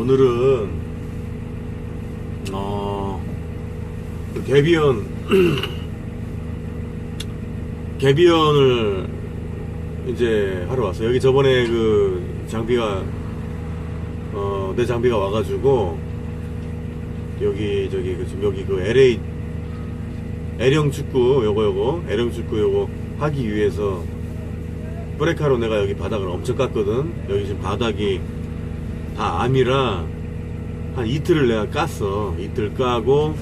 오늘은 어, 그 개비언 개비언을 이제 하러 왔어요. 여기 저번에 그 장비가 어, 내 장비가 와가지고 여기 저기 그 지금 여기 그 LA L형 축구 요거 요거 L형 축구 요거 하기 위해서 브레카로 내가 여기 바닥을 엄청 깠거든. 여기 지금 바닥이 다 암이라 한 이틀을 내가 깠어. 이틀 까고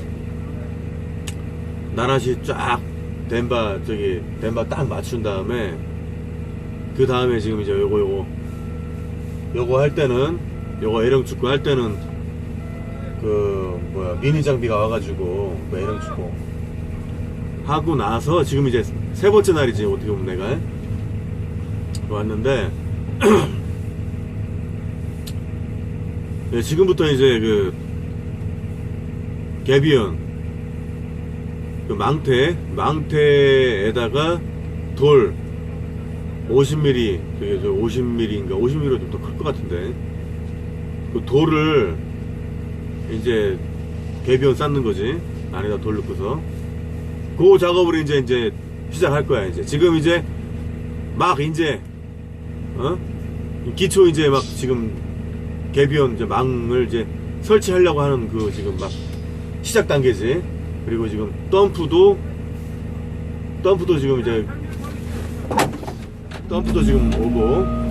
나라시 쫙 덴바 저기 덴바 딱 맞춘 다음에 그 다음에 지금 이제 요거 요거 요거 할 때는 요거 L형 축구 할 때는 그 뭐야 미니 장비가 와가지고 뭐 L형 축구 하고 나서 지금 이제 세 번째 날이지 어떻게 보면 내가 왔는데 네, 지금부터 이제 그 개비언 그 망태 망태에다가 돌 50mm 그게 저 50mm인가 50mm로 좀더 클 것 같은데 그 돌을 이제 개비언 쌓는 거지. 안에다 돌 넣고서. 그 작업을 이제 이제 시작할 거야 이제. 지금 이제 막 이제 어? 기초 이제 막 지금 개비언 이제 망을 이제 설치하려고 하는 그 지금 막 시작 단계지. 그리고 지금 덤프도 덤프도 지금 이제 덤프도 지금 오고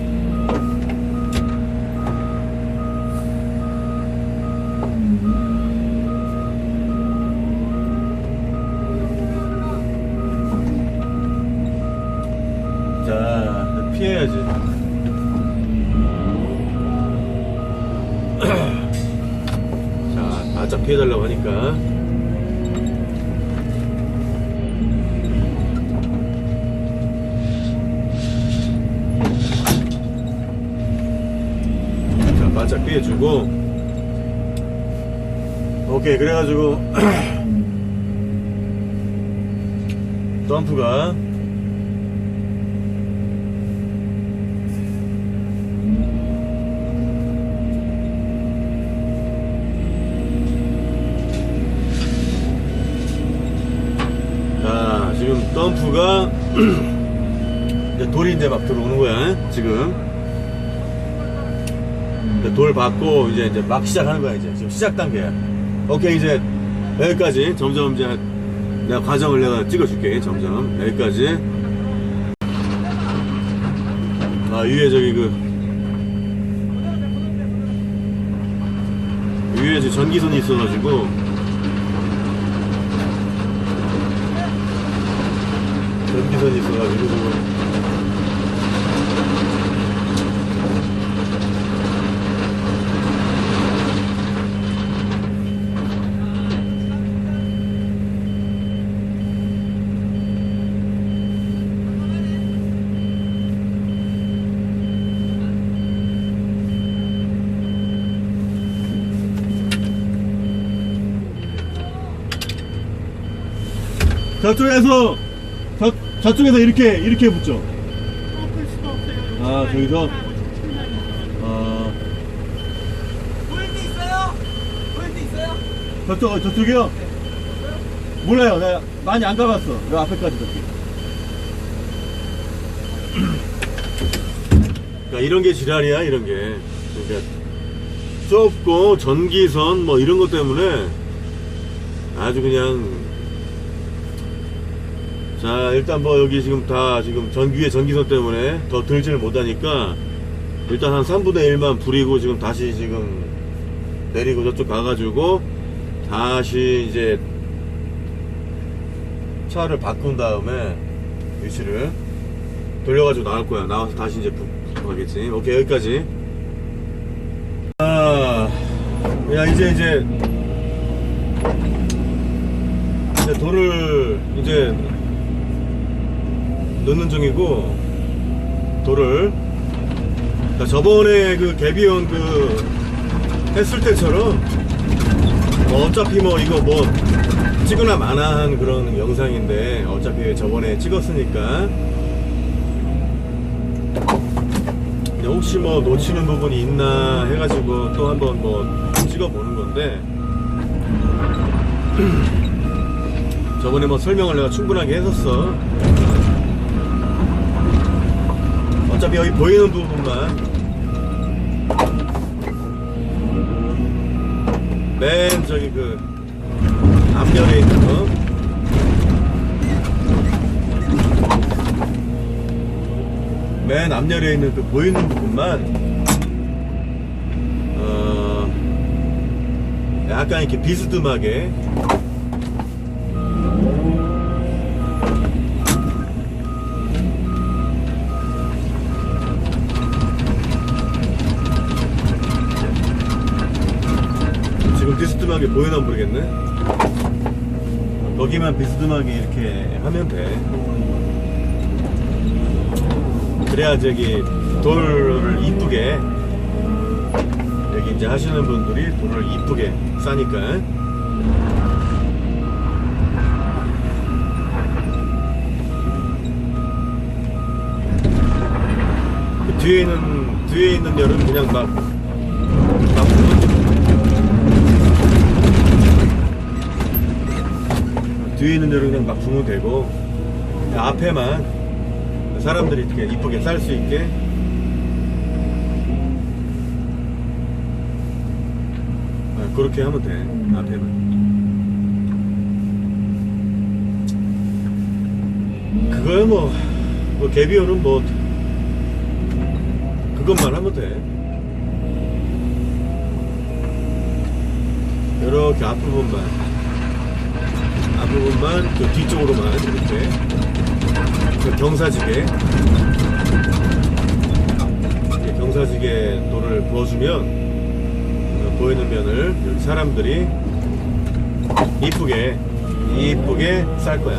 오케이 그래가지고 덤프가 자, 지금 덤프가 이제 돌이 이제 막 들어오는 거야. 지금 돌 받고 이제 이제 막 시작하는 거야. 이제 지금 시작 단계야. 오케이 이제 여기까지 점점 이제 내가 과정을 내가 찍어줄게. 점점 여기까지. 아 위에 저기 그 위에 전기선이 있어가지고 전기선이 있어가지고 저쪽에서 저, 저쪽에서 이렇게 이렇게 붙죠 꺾을 수가 없어요. 아, 저기서? 아. 아 보일드 있어요? 보일드 있어요? 저쪽 저쪽이요? 몰라요 내가 많이 안 가봤어 그 앞에까지 저기 그러니까 이런 게 지랄이야 이런 게 그러니까 좁고 전기선 뭐 이런 것 때문에 아주 그냥 자 일단 뭐 여기 지금 다 지금 전 위에 전기선 때문에 더 들지를 못하니까 일단 한 3분의 1만 부리고 지금 다시 지금 내리고 저쪽 가가지고 다시 이제 차를 바꾼 다음에 위치를 돌려가지고 나올 거야. 나와서 다시 이제 부하겠지. 오케이 여기까지. 아, 야 이제 이제 이제 돌을 이제 넣는 중이고 돌을. 그러니까 저번에 그 개비온 그 했을 때처럼 뭐 어차피 뭐 이거 뭐 찍으나 마나 한 그런 영상인데 어차피 저번에 찍었으니까. 혹시 뭐 놓치는 부분이 있나 해가지고 또 한번 뭐 찍어보는 건데. 저번에 뭐 설명을 내가 충분하게 했었어. 어차피 여기 보이는 부분만. 맨 저기 그 앞면에 있는 거. 맨 앞면에 있는 그 보이는 부분만 어 약간 이렇게 비스듬하게 비스듬하게 보이나 모르겠네. 거기만 비스듬하게 이렇게 하면 돼. 그래야 저기 돌을 이쁘게 여기 이제 하시는 분들이 돌을 이쁘게 싸니까. 그 뒤에 있는 뒤에 있는 열은 그냥 막, 막 뒤에 있는 데로 그냥 막 부으면 되고 앞에만 사람들이 이렇게 이쁘게 쌀 수 있게. 아, 그렇게 하면 돼 앞에만. 그거야 뭐, 뭐 개비어는 뭐 그것만 하면 돼. 이렇게 앞부분만 앞부분만 그 뒤쪽으로만 이렇게 그 경사지게 경사지게 돌을 부어주면 어, 보이는 면을 여기 사람들이 이쁘게 이쁘게 쌀 거야.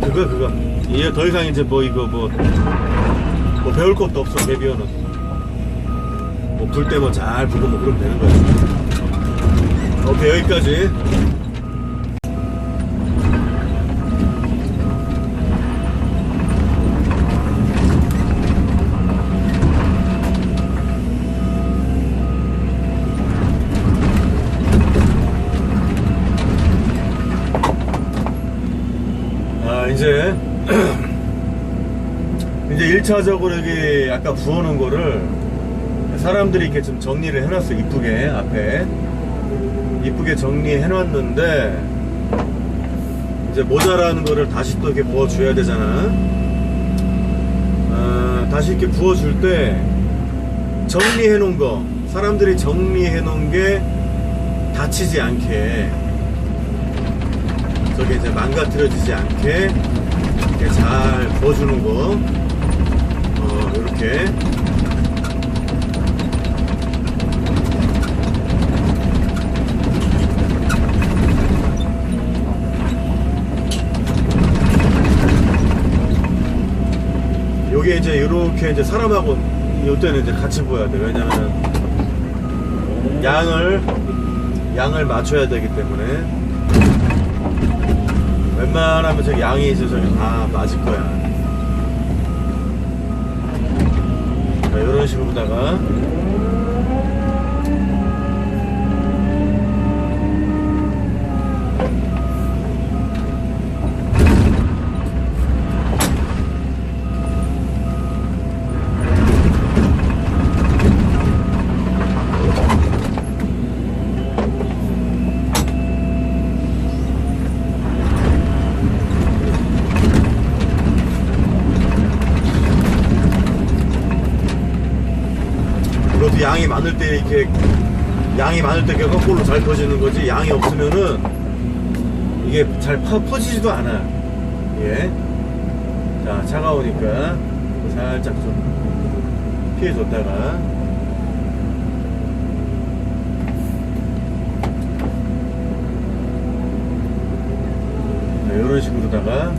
그거 그거. 이제 더 이상 이제 뭐 이거 뭐, 뭐 배울 것도 없어 개비어는 뭐불 때뭐잘 부고 뭐 그러면 되는 거야. 오케이 여기까지 1차적으로 여기 아까 부어놓은 거를 사람들이 이렇게 좀 정리를 해놨어 이쁘게 앞에. 이쁘게 정리해 놨는데 이제 모자라는 거를 다시 또 이렇게 부어 줘야 되잖아. 아, 다시 이렇게 부어 줄 때 정리해 놓은 거 사람들이 정리해 놓은 게 다치지 않게. 저게 이제 망가뜨려지지 않게 이렇게 잘 부어주는 거 어, 이렇게. 요게 이제 이렇게 이제 사람하고 요때는 이제 같이 보여야 돼. 왜냐면 양을 양을 맞춰야 되기 때문에. 웬만하면 저기 양이 저기 다 맞을 거야 자, 이런 식으로다가 이것도 양이 많을 때 이렇게 양이 많을 때 거꾸로 잘 퍼지는 거지. 양이 없으면은 이게 잘 퍼, 퍼지지도 않아 예. 자 차가우니까 살짝 좀 피해줬다가. 자, 이런 식으로다가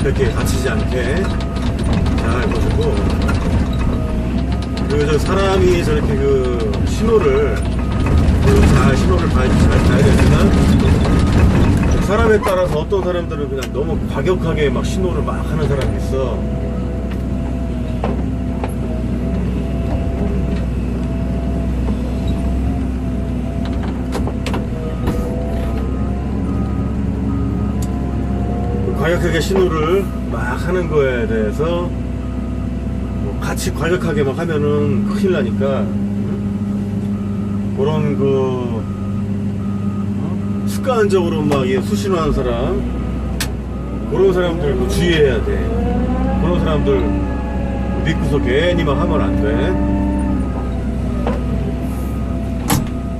이렇게 다치지 않게 잘 보시고 그리고 저 사람이 저렇게 그 신호를 그잘 신호를 잘, 잘 봐야 되지만 사람에 따라서 어떤 사람들은 그냥 너무 과격하게 막 신호를 막 하는 사람이 있어. 과격하게 신호를 막 하는 거에 대해서 뭐 같이 과격하게 막 하면은 큰일 나니까 응? 그런 그 어? 습관적으로 막이 수신호하는 사람 그런 사람들 그 주의해야 돼 그런 사람들 믿고서 괜히 막 하면 안돼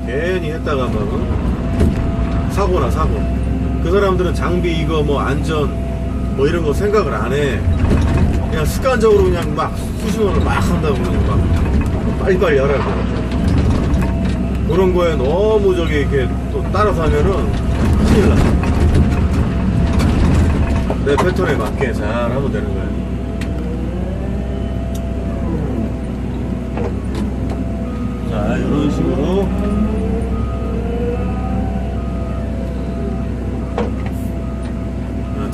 괜히 했다가 막 어? 사고나 사고 그 사람들은 장비 이거 뭐 안전 뭐 이런 거 생각을 안 해. 그냥 습관적으로 그냥 막 수신호를 막 한다고 그러고 막 빨리빨리 하라고. 그런 거에 너무 저기 이렇게 또 따라서 하면은 큰일 나. 내 패턴에 맞게 잘 하면 되는 거야. 자, 이런 식으로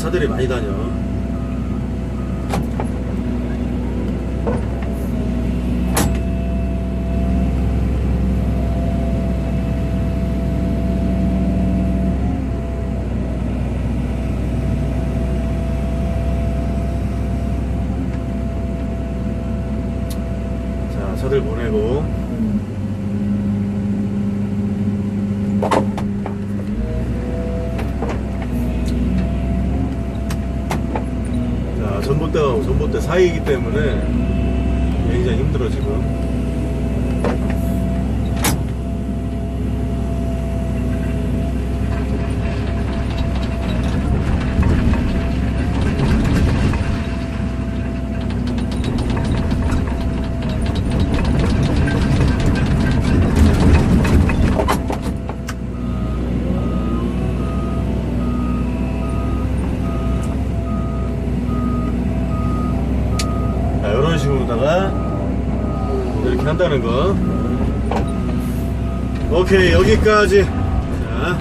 차들이 많이 다녀. 자, 차들 보내고. 전봇대 사이이기 때문에 굉장히 힘들어 지금. 여기까지. 자.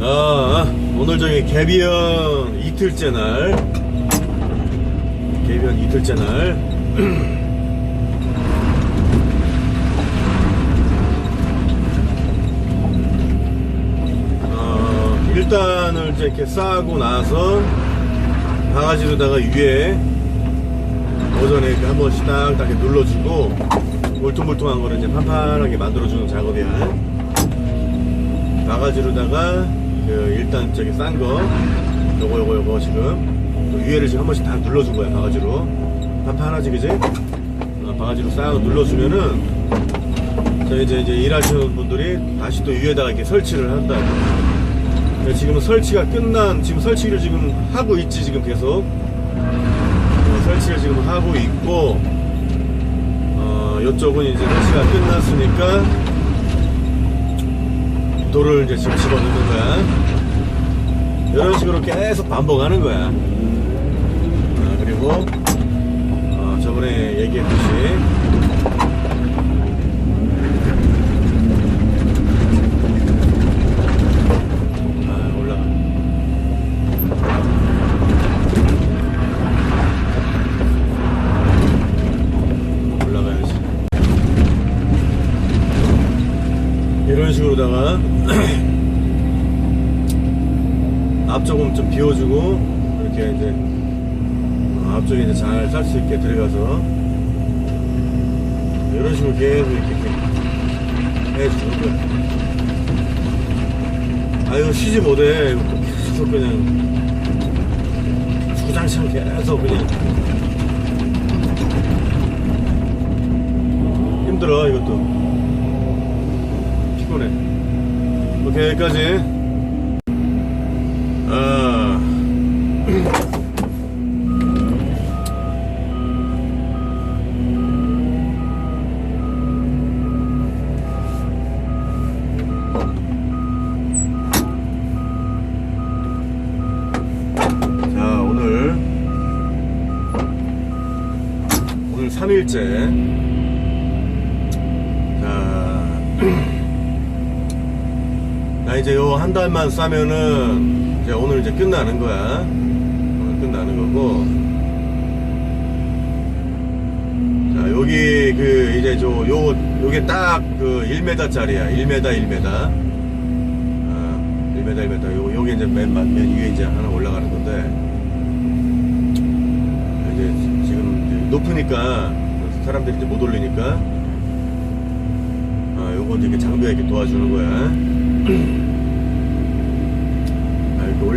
아, 오늘 저기 개비연 이틀째 날. 개비연 이틀째 날. 어, 일단을 이제 이렇게 싸고 나서 바가지로다가 위에 오전에 한 번씩 딱 이렇게 눌러주고 울퉁불퉁한 거를 이제 판판하게 만들어주는 작업이야. 바가지로다가 그 일단 저기 싼 거, 요거 요거 요거 지금 그 위에를 지금 한 번씩 다 눌러준 거야 바가지로. 판판하지 그지? 어, 바가지로 싹 눌러주면은 저 이제 이제 일하시는 분들이 다시 또 위에다가 이렇게 설치를 한다. 네, 지금은 설치가 끝난 지금 설치를 지금 하고 있지 지금 계속 어, 설치를 지금 하고 있고 어 이쪽은 이제 설치가 끝났으니까 돌을 이제 지금 집어넣는 거야. 이런 식으로 계속 반복하는 거야. 어, 그리고 어, 저번에 얘기했듯이 식으로다가 앞쪽은 좀 비워주고 이렇게 이제 어, 앞쪽에 이제 잘 살 수 있게 들어가서 이런 식으로 계속 이렇게, 해주는 거야. 아유 쉬지 못해. 계속 그냥 주장창 계속 그냥. 힘들어 이것도 피곤해 여기까지. 아 자 오늘 오늘 3일째. 자, 나 이제 달만 싸면은 이제 오늘 이제 끝나는 거야. 오늘 끝나는 거고. 자, 여기 그 이제 저 요 요게 딱 그 1m짜리야. 1m 1m. 아, 1m 1m. 요 요게 이제 맨, 맨 위에 이제 하나 올라가는 건데. 이제 지금 이제 높으니까 사람들이 이제 못 올리니까 아 요거 이렇게 장비가 이렇게 도와주는 거야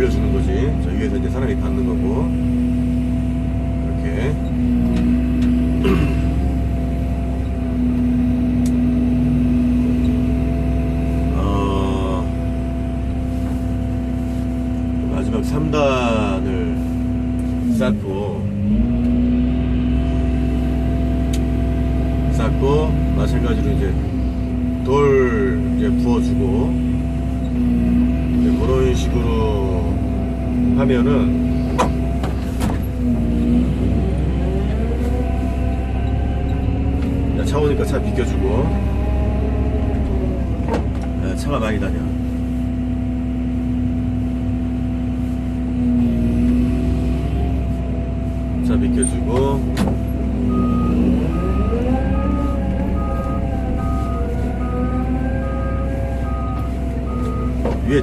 올려주는 거지. 저 위에서 이제 사람이 받는 거고. 이렇게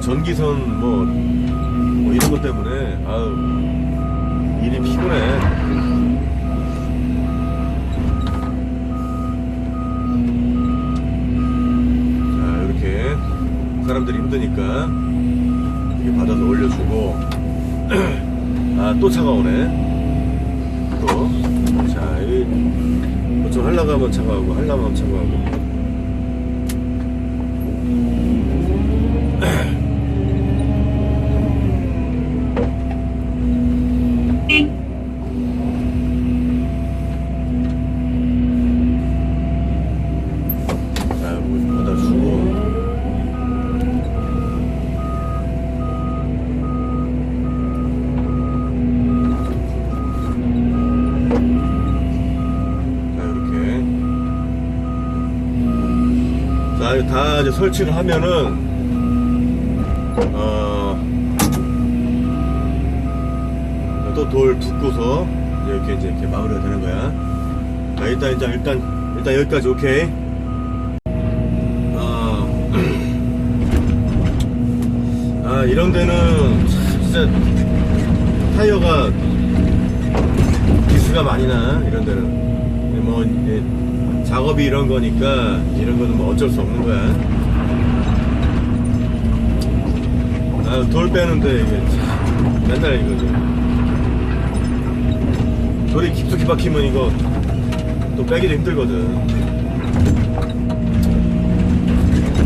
전기선 뭐, 뭐 이런 것 때문에 아우 일이 피곤해. 자 이렇게 사람들이 힘드니까 이렇게 받아서 올려주고 아 또 차가 오네. 또 자, 이, 좀 하려고 하면 차가 오고 하려고 하면 차가 오고. 설치를 하면은, 어, 또돌 붓고서 이렇게 이제 이렇게 마무리가 되는 거야. 자, 일단, 일단, 일단, 일단 여기까지 오케이. 아, 아 이런 데는 참 진짜 타이어가 기스가 많이 나 이런 데는 뭐 작업이 이런 거니까 이런 거는 뭐 어쩔 수 없는 거야 아, 돌 빼는데 이게 참 맨날 이거 좀 돌이 깊숙이 박히면 이거 또 빼기도 힘들거든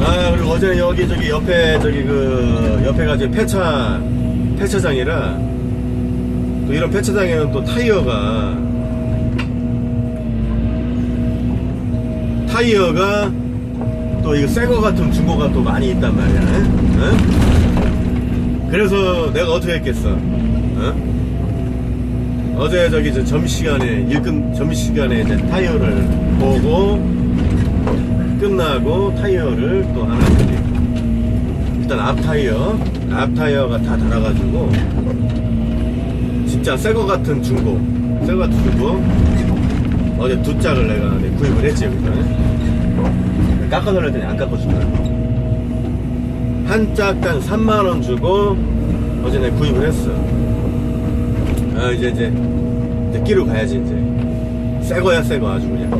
아 그리고 어제는 여기 저기 옆에 저기 그 옆에가 이제 폐차 폐차장이라 또 이런 폐차장에는 또 타이어가 타이어가 또 이거 새거 같은 중고가 또 많이 있단 말이야 응? 그래서 내가 어떻게 했겠어. 어? 어제 저기 저 점심시간에 일끝 점심시간에 이제 타이어를 보고 끝나고 타이어를 또 하나 저기 일단 앞 타이어 앞 타이어가 다 달아가지고 진짜 새거 같은 중고 새거 같은 중고. 어제 두 짝을 내가 네, 구입을 했지 여기서. 깎아달랬더니 안 깎아주더라고 한 짝당 3만원 주고 어제 내가 구입을 했어 아 이제 이제 끼러 가야지 이제. 새거야 새거 아주 그냥.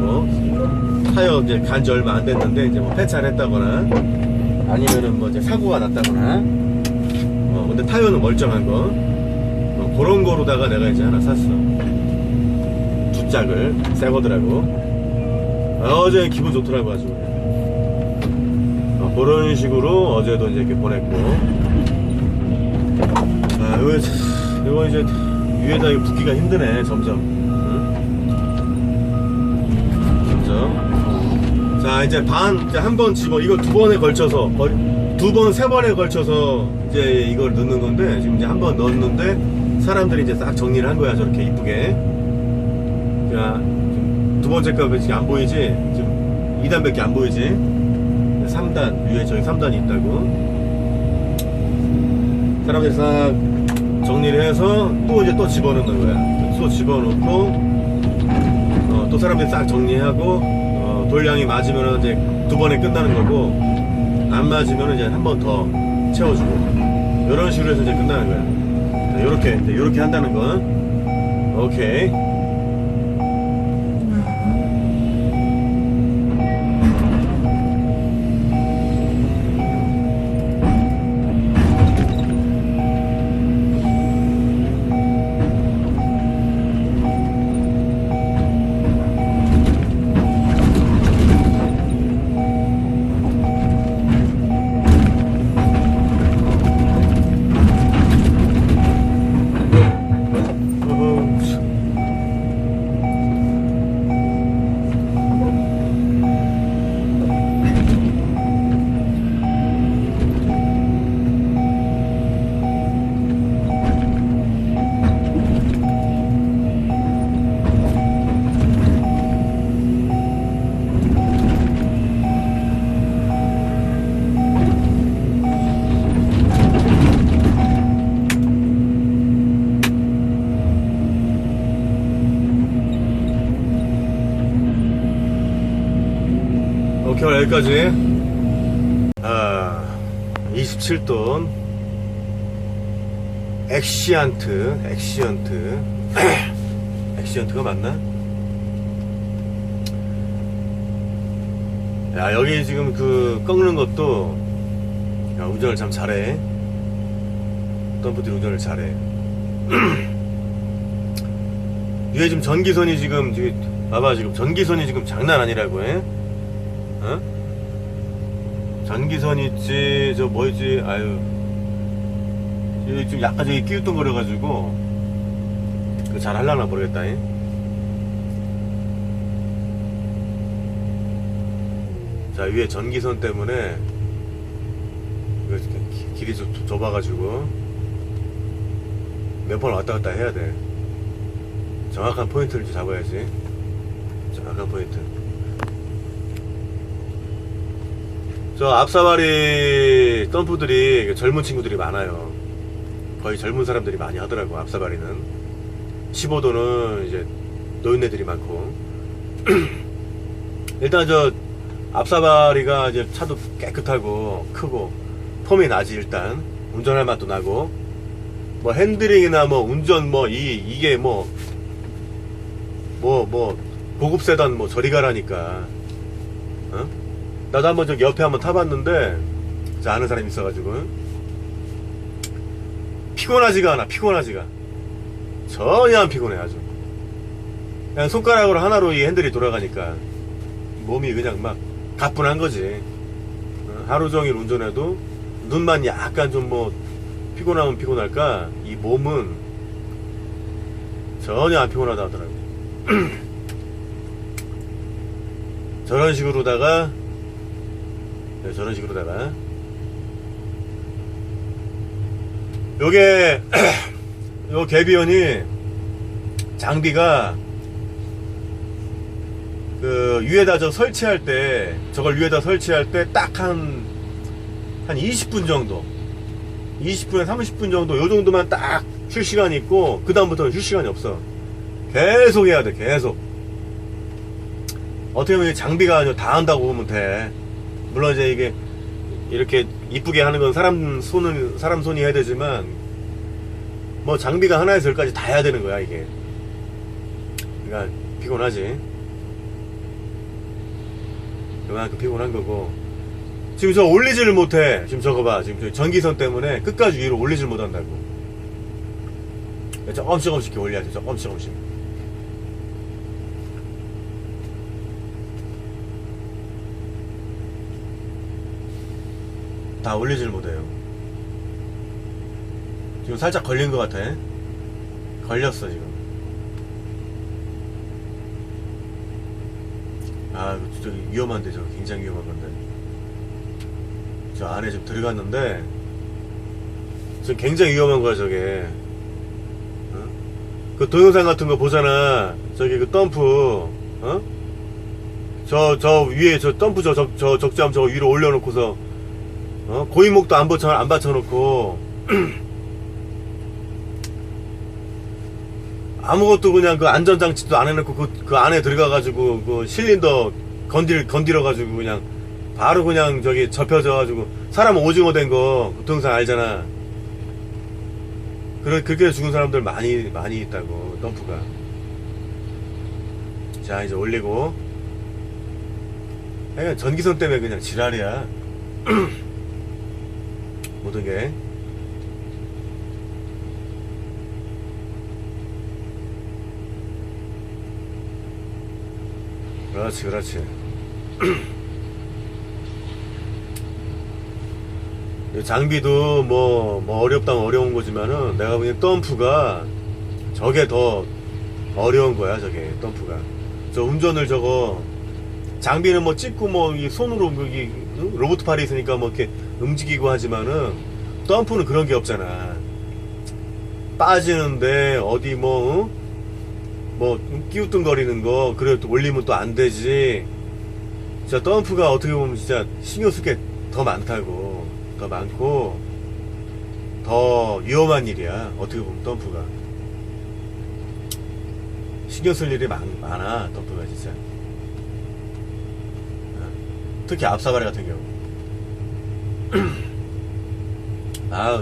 뭐 타이어 이제 간 지 얼마 안 됐는데 이제 뭐 폐차를 했다거나 아니면은 뭐 이제 사고가 났다거나. 어 근데 타이어는 멀쩡한 거. 어, 그런 거로다가 내가 이제 하나 샀어. 두 짝을 새 거더라고. 아, 어제 기분 좋더라고 아주 그런 식으로 어제도 이제 이렇게 보냈고 아 이거 이거 이제 위에다 이거 붓기가 힘드네 점점 응? 점점 자 이제 반 한 번 집어 이거 두 번에 걸쳐서 두 번 세 번에 걸쳐서 이제 이걸 넣는 건데 지금 이제 한 번 넣었는데 사람들이 이제 싹 정리를 한 거야 저렇게 이쁘게 자, 지금 두 번째 거 지금 안 보이지? 지금 2단밖에 안 보이지? 3단 위에 저기 3단이 있다고. 사람들이 싹 정리를 해서 또 이제 또 집어넣는 거야. 또 집어넣고 어, 또 사람들이 싹 정리하고 어, 돌량이 맞으면 이제 두 번에 끝나는 거고 안 맞으면 이제 한 번 더 채워주고. 이런 식으로 해서 이제 끝나는 거야. 이제 요렇게 한다는 거 오케이 여기까지. 아 27돈 엑시안트 엑시언트. 엑시언트가 맞나? 야 여기 지금 그 꺾는 것도 야 운전을 참 잘해. 덤프들 운전을 잘해. 위에 지금 전기선이 지금 봐봐 지금 전기선이 지금 장난 아니라고 해 어? 전기선 있지 저 뭐지? 아유. 여기 좀 약간 저기 끼우뚱거려 가지고 그 잘 할라나 모르겠다 잉? 자 위에 전기선 때문에 길이 좀 좁아 가지고 몇 번 왔다 갔다 해야 돼. 정확한 포인트를 좀 잡아야지. 정확한 포인트 저 앞사바리 덤프들이 젊은 친구들이 많아요. 거의 젊은 사람들이 많이 하더라고 앞사바리는. 15도는 이제 노인네들이 많고. 일단 저 앞사바리가 이제 차도 깨끗하고 크고 폼이 나지 일단. 운전할 맛도 나고. 뭐 핸들링이나 뭐 운전 뭐 이 이게 뭐 뭐 뭐 고급 세단 뭐 저리 가라니까. 어? 나도 한번 저기 옆에 한번 타봤는데 저 아는 사람이 있어가지고. 피곤하지가 않아 피곤하지가. 전혀 안 피곤해 아주. 그냥 손가락으로 하나로 이 핸들이 돌아가니까 몸이 그냥 막 가뿐한 거지. 어, 하루 종일 운전해도 눈만 약간 좀 뭐 피곤하면 피곤할까? 이 몸은 전혀 안 피곤하다 하더라고. 저런 식으로다가 네, 저런 식으로다가. 요게 요 개비온이 장비가 그 위에다 저 설치할 때 저걸 위에다 설치할 때딱한한 20분 정도. 20분에 30분 정도 요 정도만 딱 쉴 시간이 있고 그 다음부터는 쉴 시간이 없어. 계속 해야 돼 계속. 어떻게 보면 이 장비가 다 한다고 보면 돼. 물론 이제 이게 이렇게 이쁘게 하는 건 사람 손을 사람 손이 해야 되지만 뭐 장비가 하나에서 열까지 다 해야 되는 거야 이게. 그러니까 피곤하지. 그만큼 피곤한 거고. 지금 저 올리지를 못해. 지금 저거 봐. 지금 저 전기선 때문에 끝까지 위로 올리질 못한다고. 조금씩 조금씩 이렇게 올려야 돼. 조금씩 조금씩. 다 올리질 못해요. 지금 살짝 걸린 것 같아. 걸렸어, 지금. 아, 저기 위험한데, 저거 굉장히 위험한 건데. 저 안에 지금 들어갔는데, 지금 굉장히 위험한 거야, 저게. 그 동영상 같은 거 보잖아. 저기 그 덤프, 어? 저, 저 위에 저 덤프 저, 저, 저 적재함 저거 위로 올려놓고서, 어? 고인목도 안 받쳐, 안 받쳐놓고, 아무것도 그냥 그 안전장치도 안 해놓고 그, 그 안에 들어가가지고 그 실린더 건들, 건드려가지고 그냥 바로 그냥 저기 접혀져가지고 사람 오징어 된거그 동영상 알잖아. 그래, 그렇게 죽은 사람들 많이, 많이 있다고, 덤프가. 자, 이제 올리고. 그냥 전기선 때문에 그냥 지랄이야. 모든 게. 그렇지, 그렇지. 이 장비도 뭐, 뭐 어렵다면 어려운 거지만은 내가 보기엔 덤프가 저게 더 어려운 거야 저게 덤프가 저 운전을 저거 장비는 뭐 찍고 뭐 이 손으로 로봇 팔이 있으니까 뭐 이렇게 움직이고 하지만은 덤프는 그런 게 없잖아. 빠지는데 어디 뭐 어? 뭐 끼우뚱거리는 거 그래 또 올리면 또 안 되지. 진짜 덤프가 어떻게 보면 진짜 신경 쓸 게 더 많다고. 더 많고 더 위험한 일이야. 어떻게 보면 덤프가. 신경 쓸 일이 많, 많아 덤프가 진짜. 어. 특히 앞사가리 같은 경우 아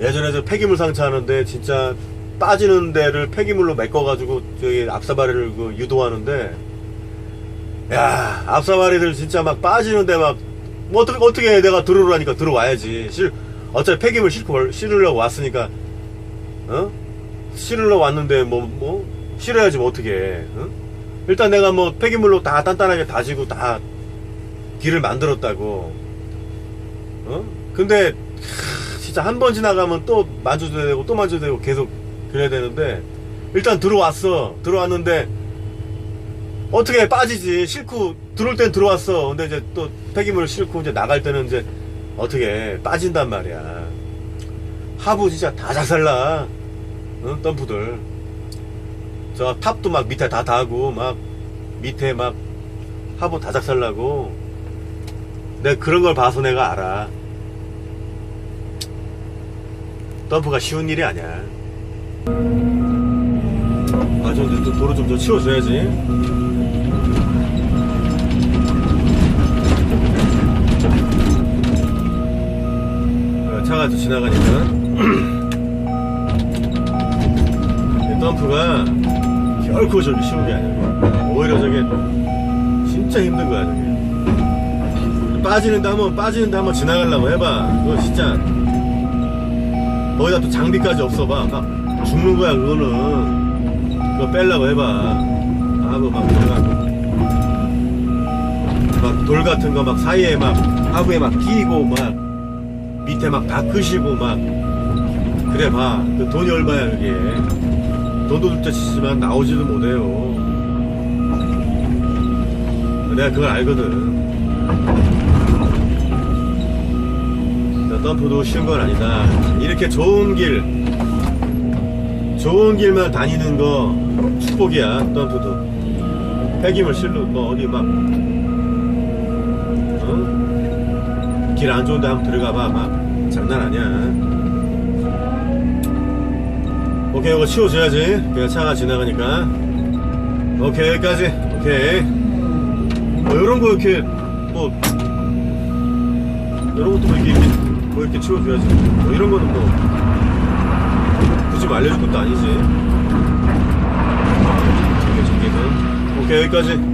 예전에 저 폐기물 상차하는데 진짜 빠지는 데를 폐기물로 메꿔가지고 저기 앞사발이를 그 유도하는데 야 앞사발이들 진짜 막 빠지는데 막 뭐 어떻게 어떻게 해? 내가 들어오라니까 들어와야지 실 어차피 폐기물 싣고 올- 실으려고 왔으니까 어 실으러 왔는데 뭐뭐 실어야지 뭐 어떻게 해 어? 일단 내가 뭐 폐기물로 다 단단하게 다지고 다 길을 만들었다고 어? 근데 하, 진짜 한 번 지나가면 또 만져도 되고 또 만져도 되고 계속 그래야 되는데 일단 들어왔어. 들어왔는데 어떻게 빠지지? 싫고 들어올 땐 들어왔어. 근데 이제 또 폐기물을 싣고 이제 나갈 때는 이제 어떻게 빠진단 말이야. 하부 진짜 다 작살나 응? 덤프들. 저 탑도 막 밑에 다 다고 막 밑에 막 하부 다 작살나고 내가 그런 걸 봐서 내가 알아 덤프가 쉬운 일이 아니야 아, 저, 이제 또 도로 좀 더 치워줘야지. 어, 차가 또 지나가니까. 이 덤프가 결코 저기 쉬운 게 아니야. 오히려 저게 진짜 힘든 거야, 저게. 빠지는데 한번, 빠지는데 한번 지나가려고 해봐. 그거 진짜. 거기다 또 장비까지 없어봐. 막 죽는 거야, 그거는. 그거 빼려고 해봐. 하고 막 들어가고. 막 돌 같은 거 막 사이에 막 하부에 막 끼고 막 밑에 막다 끄시고 막 그래 봐. 그 돈이 얼마야 그게. 돈도 둘째 치지만 나오지도 못해요. 내가 그걸 알거든. 자, 덤프도 쉬운 건 아니다. 이렇게 좋은 길, 좋은 길만 다니는 거 축복이야 덤프도. 폐기물 실로 뭐 어디 막 어? 길안 좋은데 한번 들어가봐. 막 장난 아니야. 오케이 이거 치워줘야지. 그냥 차가 지나가니까. 오케이 여기까지. 오케이. 뭐 이런 거 이렇게 뭐 이런 것도 뭐 이렇게 뭐 이렇게 치워줘야지 뭐 이런 거는 뭐 굳이 뭐 알려줄 것도 아니지. 저기 저기는 오케이 여기까지.